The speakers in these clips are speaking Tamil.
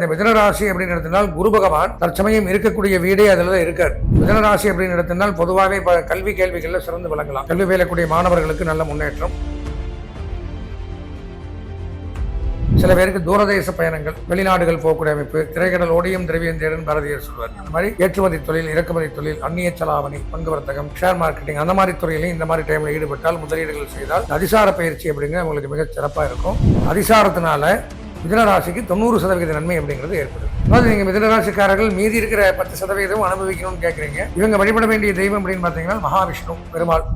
இந்த மிதனராசி அப்படின்னு எடுத்தினால் குரு பகவான் தற்சமயம் இருக்கக்கூடிய வீடே அதில் தான் இருக்கார் மிதனராசி அப்படின்னு எடுத்தினால் பொதுவாகவே இப்போ கல்வி கேள்விகளில் சிறந்து விளங்கலாம். கல்வி பயிலக்கூடிய மாணவர்களுக்கு நல்ல முன்னேற்றம். சில பேருக்கு தூரதேச பயணங்கள் வெளிநாடுகள் போகக்கூடிய அமைப்பு திரைக்கடல் ஓடியும் திரவியந்தேடன் பாரதியர் சொல்வார். அந்த மாதிரி ஏற்றுமதி தொழில் இறக்குமதி தொழில் அந்நிய செலாவணி பங்கு வர்த்தகம் ஷேர் மார்க்கெட்டிங் அந்த மாதிரி துறையிலையும் இந்த மாதிரி டைம்ல ஈடுபட்டால் முதலீடுகள் செய்தால் அதிசார பயிற்சி அப்படிங்கிறது உங்களுக்கு மிக சிறப்பாக இருக்கும். அதிசாரத்தினால மிதனராசிக்கு தொண்ணூறு சதவீத நன்மை அப்படிங்கிறது ஏற்படும் அதாவது நீங்க மிதனராசிக்காரர்கள் மீதி இருக்கிற பத்து சதவீதம் அனுபவிக்கணும்னு கேட்குறீங்க இவங்க வழிபட வேண்டிய தெய்வம் அப்படின்னு பார்த்தீங்கன்னா மகாவிஷ்ணு பெருமாள்.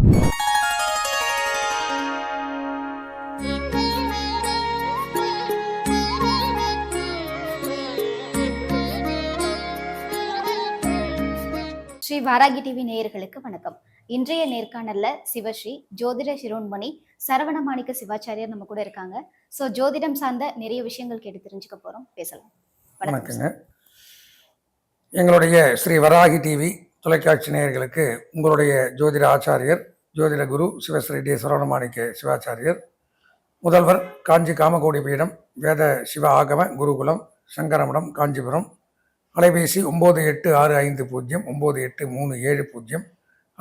ஸ்ரீ வாராகி டிவி நேயர்களுக்கு வணக்கம். இன்றைய நேர்காணல்ல சிவஸ்ரீ ஜோதிட சிரோன்மணி சரவண மாணிக்க சிவாச்சாரியர் நம்ம கூட இருக்காங்க. ஸோ ஜோதிடம் சார்ந்த நிறைய விஷயங்கள் கேட்டு தெரிஞ்சுக்க போறோம். பேசலாம். வணக்கங்க. எங்களுடைய ஸ்ரீ வராகி டிவி தொலைக்காட்சி நேயர்களுக்கு உங்களுடைய ஜோதிட ஆச்சாரியர் ஜோதிட குரு சிவஸ்ரீ டி சரவணமாணிக்க சிவாச்சாரியர் முதல்வர் காஞ்சி காமகோடி பீடம் வேத சிவ ஆகம குருகுலம் சங்கரமடம் காஞ்சிபுரம் அலைபேசி ஒம்பது எட்டு ஆறு ஐந்து பூஜ்ஜியம் ஒம்பது எட்டு மூணு ஏழு பூஜ்ஜியம்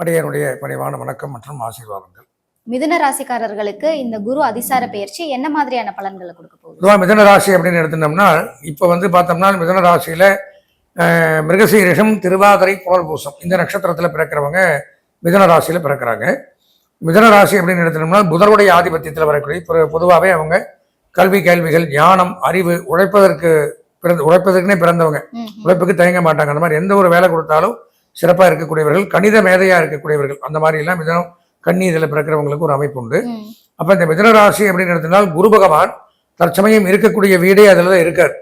அடையனுடைய பணிவான வணக்கம் மற்றும் ஆசீர்வாதங்கள். மிதுன ராசிக்காரர்களுக்கு இந்த குரு அதிசார பயிற்சி என்ன மாதிரியான பலன்களை கொடுக்க போகுது? மிதன ராசி அப்படின்னு எடுத்துட்டோம்னா இப்போ வந்து பார்த்தோம்னா மிதன ராசியில் மிருகசீரிஷம் திருவாதிரை புனர்பூசம் இந்த நட்சத்திரத்தில் பிறக்கிறவங்க மிதன ராசியில் பிறக்கிறாங்க. மிதன ராசி அப்படின்னு எடுத்துட்டோம்னா புதருடைய ஆதிபத்தியத்தில் வரக்கூடிய பொதுவாகவே அவங்க கல்வி கேள்விகள் ஞானம் அறிவு உழைப்பதற்கு பிறந்த உழைப்பதற்குனே பிறந்தவங்க. உழைப்புக்கு தயங்க மாட்டாங்க. அந்த மாதிரி எந்த ஒரு வேலை கொடுத்தாலும் சிறப்பாக இருக்கக்கூடியவர்கள் கணித மேதையாக இருக்கக்கூடியவர்கள் அந்த மாதிரி எல்லாம் மிதனம் கன்னி இதில் பிறக்கிறவங்களுக்கு ஒரு அமைப்பு உண்டு. அப்போ இந்த மிதன ராசி அப்படின்னு எடுத்தினால் குரு பகவான் தற்சமயம் இருக்கக்கூடிய வீடே அதில் தான் இருக்கார்.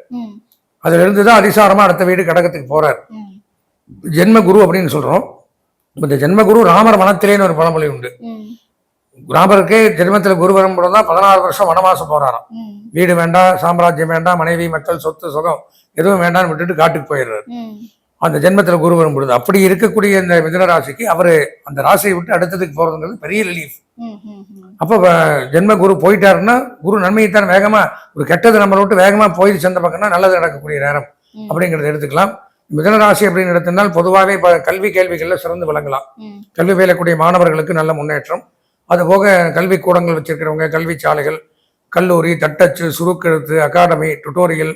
அதுல இருந்து தான் அதிசாரமா அடுத்த வீடு கடகத்துக்கு போறார். ஜென்ம குரு அப்படின்னு சொல்றோம். இந்த ஜென்ம குரு ராமர் வனத்திலேன்னு ஒரு பழமொழி உண்டு. ராமருக்கே ஜென்மத்துல குரு வரும்போது தான் பதினாறு வருஷம் வனவாசம் போறாராம். வீடு வேண்டாம் சாம்ராஜ்யம் வேண்டாம் மனைவி மக்கள் சொத்து சுகம் எதுவும் வேண்டாம்னு விட்டுட்டு காட்டுக்கு போயிடுறாரு. அந்த ஜென்மத்துல குரு வரும்பொழுது அப்படி இருக்கக்கூடிய இந்த மிதுன ராசிக்கு அவரு அந்த ராசியை விட்டு அடுத்ததுக்கு போறதுங்கிறது பெரிய ரிலீஃப். அப்போ ஜென்ம குரு போயிட்டாருன்னா குரு நன்மையைத்தான் வேகமா ஒரு கெட்டது நம்மளை விட்டு வேகமா போயிடுச்சு அந்த பக்கம்னா நல்லது நடக்கக்கூடிய நேரம். அப்படிங்கிறத எடுத்துக்கலாம். மிதனராசி அப்படின்னு எடுத்திருந்தால் பொதுவாகவே இப்போ கல்வி கேள்விகளில் சிறந்து விளங்கலாம். கல்வி பயிலக்கூடிய மாணவர்களுக்கு நல்ல முன்னேற்றம். அதுபோக கல்வி கூடங்கள் வச்சிருக்கிறவங்க கல்வி சாலைகள் கல்லூரி தட்டச்சு சுருக்கெழுத்து அகாடமி டுட்டோரியல்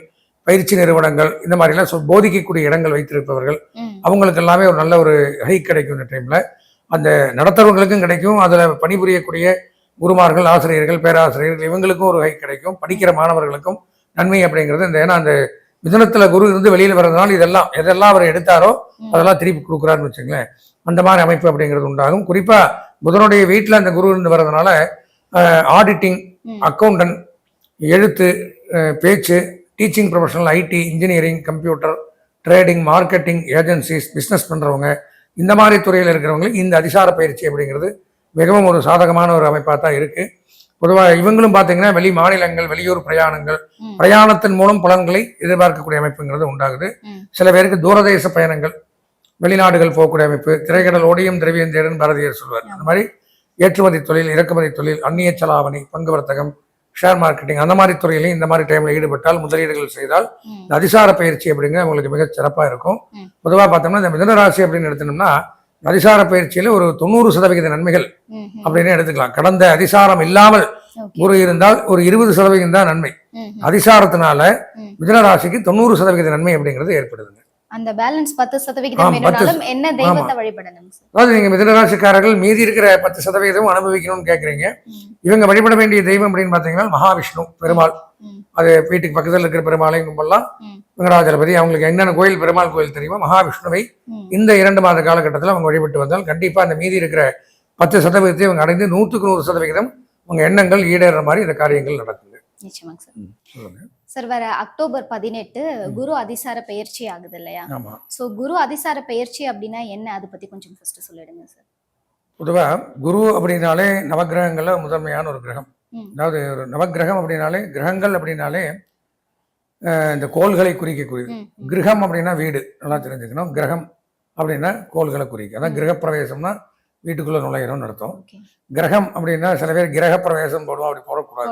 பயிற்சி நிறுவனங்கள் இந்த மாதிரிலாம் போதிக்கக்கூடிய இடங்கள் வைத்திருப்பவர்கள் அவங்களுக்கு எல்லாமே ஒரு நல்ல ஒரு ஹைக் கிடைக்கும் இந்த டைமில் அந்த நடத்துறவங்களுக்கும் கிடைக்கும். அதில் பணிபுரியக்கூடிய குருமார்கள் ஆசிரியர்கள் பேராசிரியர்கள் இவங்களுக்கும் ஒரு ஹைக் கிடைக்கும். படிக்கிற மாணவர்களுக்கும் நன்மை அப்படிங்கிறது இந்த ஏன்னா அந்த மிதுனத்துல குரு இருந்து வெளியில் வர்றதுனால இதெல்லாம் எதெல்லாம் அவர் எடுத்தாரோ. அதெல்லாம் திருப்பி கொடுக்குறாருன்னு வச்சுங்களேன். அந்த மாதிரி அமைப்பு அப்படிங்கிறது உண்டாகும். குறிப்பாக புதனுடைய வீட்டில் அந்த குரு இருந்து வர்றதுனால ஆடிட்டிங். அக்கௌண்டன்ட் எழுத்து பேச்சு teaching professional IT engineering computer trading marketing agencies business பண்ணுறவங்க இந்த மாதிரி துறையில் இருக்கிறவங்களுக்கு இந்த அதிசார பயிற்சி அப்படிங்கிறது மிகவும் ஒரு சாதகமான ஒரு அமைப்பாக தான் இருக்குது பொதுவாக இவங்களும் பார்த்தீங்கன்னா வெளி மாநிலங்கள் வெளியூர் பிரயாணங்கள். பிரயாணத்தின் மூலம் பலன்களை எதிர்பார்க்கக்கூடிய அமைப்புங்கிறது உண்டாகுது. சில பேருக்கு தூரதேச பயணங்கள் வெளிநாடுகள் போகக்கூடிய அமைப்பு திரைக்கடல் ஓடியும் திரவியம் தேடும் பாரதியர் சொல்வார் அந்த மாதிரி ஏற்றுமதி தொழில் இறக்குமதி தொழில் அந்நிய செலாவணி பங்கு வர்த்தகம் ஷேர் மார்க்கெட்டிங் அந்த மாதிரி துறையிலையும் இந்த மாதிரி டைம்ல ஈடுபட்டால் முதலீடுகள் செய்தால் இந்த அதிசார பயிற்சி அப்படிங்கிறது உங்களுக்கு மிக சிறப்பாக இருக்கும். பொதுவாக பார்த்தோம்னா இந்த மிதன ராசி அப்படின்னு எடுத்தோம்னா அதிசார பயிற்சியில் ஒரு தொண்ணூறு சதவிகித நன்மைகள். அப்படின்னு எடுத்துக்கலாம் கடந்த அதிசாரம் இல்லாமல். குரு இருந்தால் ஒரு இருபது சதவிகிதம் தான் நன்மை. அதிசாரத்தினால. மிதன ராசிக்கு தொண்ணூறு சதவிகித நன்மை அப்படிங்கிறது ஏற்படுதுங்க அந்த பேலன்ஸ் பத்து சதவிகிதம் வேணும்னாலும் என்ன தெய்வத்தை வழிபடணும் அதாவது நீங்க மிதன ராசிக்காரர்கள் மீதி இருக்கிற பத்து சதவீதம் அனுபவிக்கணும்னு கேட்குறீங்க ம், இவங்க வழிபட வேண்டிய தெய்வம் அப்படின்னு பார்த்தீங்கன்னா மகாவிஷ்ணு பெருமாள். அது வீட்டுக்கு பக்கத்தில் இருக்கிற பெருமாளையும் கும்பலாம் வெங்கடாஜலபதி அவங்களுக்கு என்னென்ன கோயில் பெருமாள் கோயில் தெரியுமோ? மகாவிஷ்ணுவை. இந்த இரண்டு மாத காலகட்டத்தில் அவங்க வழிபட்டு வந்தால் கண்டிப்பாக அந்த மீதி இருக்கிற பத்து சதவீதத்தை அவங்க அடைந்து நூற்றுக்கு நூறு சதவிகிதம் உங்க எண்ணங்கள் ஈடேற மாதிரி இந்த காரியங்கள் நடக்குது நிச்சயமாங்க சார். சார் வர அக்டோபர் பதினெட்டு குரு அதிசார பயிற்சி ஆகுது இல்லையா? சோ குரு அதிசார பயிற்சி அப்படின்னா என்ன? அதை பத்தி கொஞ்சம் ஃபர்ஸ்ட் சொல்லிடுங்க சார். பொதுவா குரு அப்படின்னாலே நவக்கிரகங்கள்ல முதன்மையான ஒரு கிரகம். அதாவது ஒரு நவக்கிரகம் அப்படின்னாலே கிரகங்கள் அப்படின்னாலே இந்த கோள்களை குறிக்கக்கூடியது. கிரகம் அப்படின்னா வீடு. நல்லா தெரிஞ்சுக்கணும். கிரகம் அப்படின்னா கோள்களை குறிக்கும் அதான் கிரகப்பிரவேசம்னா வீட்டுக்குள்ள நுழையிறோம்னு அர்த்தம். கிரகம் அப்படின்னா சில பேர் கிரகப்பிரவேசம் போடுவோம் அப்படி போடக்கூடாது.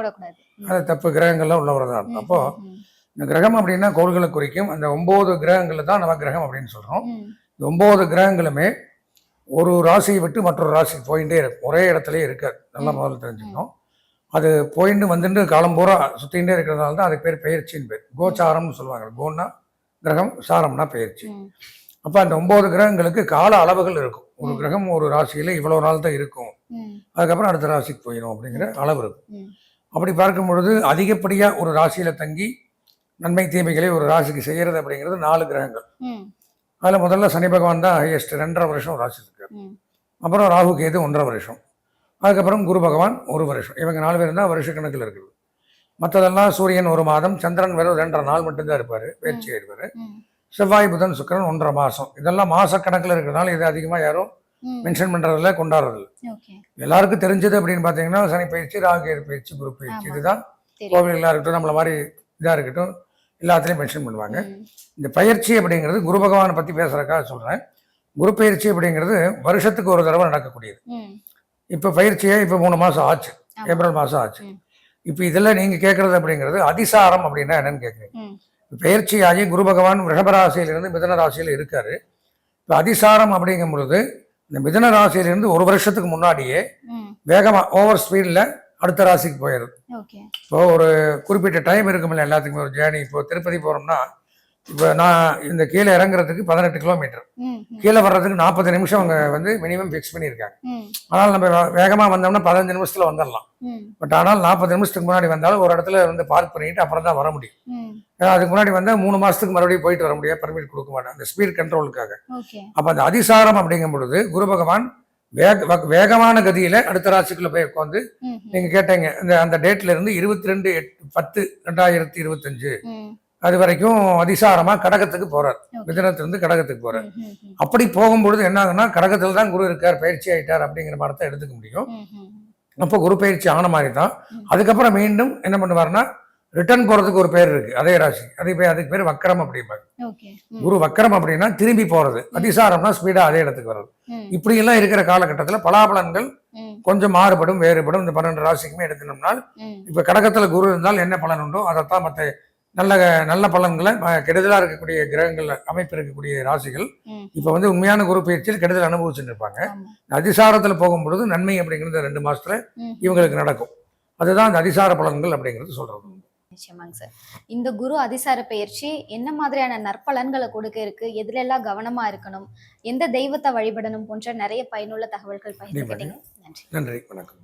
அது தப்பு. கிரகங்கள்லாம் உள்ள வரதான். ம், அப்போ ம், ம். இந்த கிரகம் அப்படின்னா கோள்களை குறிக்கும். அந்த ஒன்பது கிரகங்களை தான் நம்ம கிரகம் அப்படின்னு சொல்றோம். ம். இந்த ஒன்பது கிரகங்களுமே ஒரு ராசியை விட்டு மற்றொரு ராசி போயிட்டே இருக்கும். ஒரே இடத்துலயே இருக்காது. நல்லா முதல்ல தெரிஞ்சுக்கணும். அது போயிட்டு வந்துட்டு காலம் பூரா சுத்திகிட்டே இருக்கிறதுனால தான் அதுக்கு பேர் பெயர்ச்சின்னு பேர். கோச்சாரம்னு சொல்லுவாங்க. கோன்னா கிரகம் சாரம்னா பெயர்ச்சி. ம். அப்போ அந்த ஒன்பது கிரகங்களுக்கு கால அளவுகள் இருக்கும். ஒரு கிரகம் ஒரு ராசியில இவ்வளவு நாள் தான் இருக்கும். அதுக்கப்புறம் அடுத்த ராசிக்கு போயிடும் அப்படிங்கிற அளவு இருக்கும். அப்படி பார்க்கும் பொழுது அதிகப்படியாக ஒரு ராசியில தங்கி நன்மை தீமைகளை ஒரு ராசிக்கு செய்யறது அப்படிங்கிறது நாலு கிரகங்கள். அதில் முதல்ல சனி பகவான் தான் ஹையஸ்ட் ரெண்டரை வருஷம் ராசி இருக்கார். அப்புறம் ராகு கேது ஒன்றரை வருஷம். அதுக்கப்புறம் குரு பகவான் ஒரு வருஷம். இவங்க நாலு பேர் தான் வருஷ கணக்கில் இருக்குது மற்றதெல்லாம் சூரியன் ஒரு மாதம் சந்திரன் வெறும் ரெண்டரை நாள் மட்டும்தான் இருப்பார் பயிற்சி ம். செவ்வாய் புதன் சுக்கிரன் ஒன்றரை மாதம் இதெல்லாம் மாச கணக்கில் இருக்கிறதுனால இது அதிகமாக யாரும் மென்ஷன் பண்ணுறதில்ல கொண்டாடுறதில்ல. எல்லாருக்கும் தெரிஞ்சது அப்படின்னு பார்த்தீங்கன்னா சனி பயிற்சி ராகு கேது பயிற்சி குரு பயிற்சி. இதுதான். கோவில்களாக இருக்கட்டும் நம்மள மாதிரி இதாக இருக்கட்டும் எல்லாத்துலேயும் மென்ஷன் பண்ணுவாங்க. இந்த பயிற்சி அப்படிங்கிறது குரு பகவானை பற்றி பேசுகிறக்காக சொல்கிறேன் குரு பயிற்சி அப்படிங்கிறது வருஷத்துக்கு ஒரு தடவை நடக்கக்கூடியது. இப்போ பயிற்சியே இப்போ மூணு மாதம் ஆச்சு. ஏப்ரல் மாதம் ஆச்சு. இப்போ இதில் நீங்கள் கேட்குறது அப்படிங்கிறது அதிசாரம் அப்படின்னா என்னன்னு கேட்குறீங்க ஆகி குரு பகவான் ரிஷபராசியிலிருந்து மிதன ராசியில் இருக்காரு. இப்போ அதிசாரம் அப்படிங்கும் பொழுது இந்த மிதன ராசியிலிருந்து ஒரு வருஷத்துக்கு முன்னாடியே ம். வேகமாக ஓவர் ஸ்பீடில் அடுத்த ராசிக்கு போயிடுது இப்போ ஒரு குறிப்பிட்ட டைம் இருக்குமில்ல எல்லாத்துக்குமே ஒரு ஜேர்னி இப்போ திருப்பதி போகிறோம்னா இப்போ நான் இந்த கீழே இறங்குறதுக்கு பதினெட்டு கிலோமீட்டர் கீழே வர்றதுக்கு நாற்பது நிமிஷம் அவங்க வந்து மினிமம் ஃபிக்ஸ் பண்ணியிருக்காங்க. ஆனால் நம்ம வேகமாக வந்தோம்னா பதினஞ்சு நிமிஷத்தில் வந்துடலாம். பட் ஆனால் நாற்பது நிமிஷத்துக்கு முன்னாடி வந்தாலும் ஒரு இடத்துல வந்து பார்க் பண்ணிட்டு அப்புறம் தான் வர முடியும். ஏன்னா அதுக்கு முன்னாடி வந்தால் மூணு மாதத்துக்கு மறுபடியும் போயிட்டு வர முடியாது பர்மிட் கொடுக்க மாட்டாங்க. அந்த ஸ்பீட் கண்ட்ரோலுக்காக அப்போ அந்த அதிசாரம் அப்படிங்கும் பொழுது குரு பகவான் வேக வேகமான கதியில அடுத்த ராசிக்குள்ள போய் உட்காந்து நீங்க கேட்டீங்க இந்த அந்த டேட்ல இருந்து இருபத்தி ரெண்டு பத்து ரெண்டாயிரத்தி இருபத்தஞ்சு. அது வரைக்கும் அதிசாரமா கடகத்துக்கு போறார். மிதனத்திலிருந்து கடகத்துக்கு போறார். அப்படி போகும்பொழுது என்ன ஆகுன்னா கடகத்தில் தான் குரு இருக்கார் பயிற்சி ஆயிட்டார் அப்படிங்கிற மாதிரி தான் எடுத்துக்க முடியும். அப்போ குரு பயிற்சி ஆன மாதிரி தான். அதுக்கப்புறம் மீண்டும் என்ன பண்ணுவார்னா ரிட்டர்ன் போறதுக்கு ஒரு பேர் இருக்கு. அதே ராசி. அதே பேர் அதுக்கு பேர் வக்கரம் அப்படிம்பாங்க. குரு வக்கரம் அப்படின்னா திரும்பி போறது. அதிசாரம்னா ஸ்பீடா அதே இடத்துக்கு வர்றது. இப்படி எல்லாம் இருக்கிற காலகட்டத்தில் பலாபலன்கள் கொஞ்சம் மாறுபடும் வேறுபடும். இந்த பன்னெண்டு ராசிக்குமே எடுக்கணும்னா ம். இப்ப கடகத்துல குரு இருந்தால் என்ன பலன் உண்டோ அதைத்தான் மற்ற நல்ல நல்ல பலன்களை கெடுதலா இருக்கக்கூடிய கிரகங்கள் அமைப்பு இருக்கக்கூடிய ராசிகள் இப்ப வந்து உண்மையான குரு பயிற்சியில் கெடுதல் அனுபவிச்சுட்டு இருப்பாங்க. அதிசாரத்துல போகும்பொழுது நன்மை அப்படிங்கிறது ரெண்டு மாசத்துல இவங்களுக்கு நடக்கும். அதுதான் அந்த அதிசார பலன்கள் அப்படிங்கிறது சொல்றது. நிச்சயமாங்க சார். இந்த குரு அதிசார பயிற்சி என்ன மாதிரியான நற்பலன்களை கொடுக்க இருக்கு? எதுல எல்லாம் கவனமா இருக்கணும்? எந்த தெய்வத்தை வழிபடணும்? போன்ற நிறைய பயனுள்ள தகவல்கள் பகிர்ந்துக்கிட்டீங்க. நன்றி. நன்றி. வணக்கம்.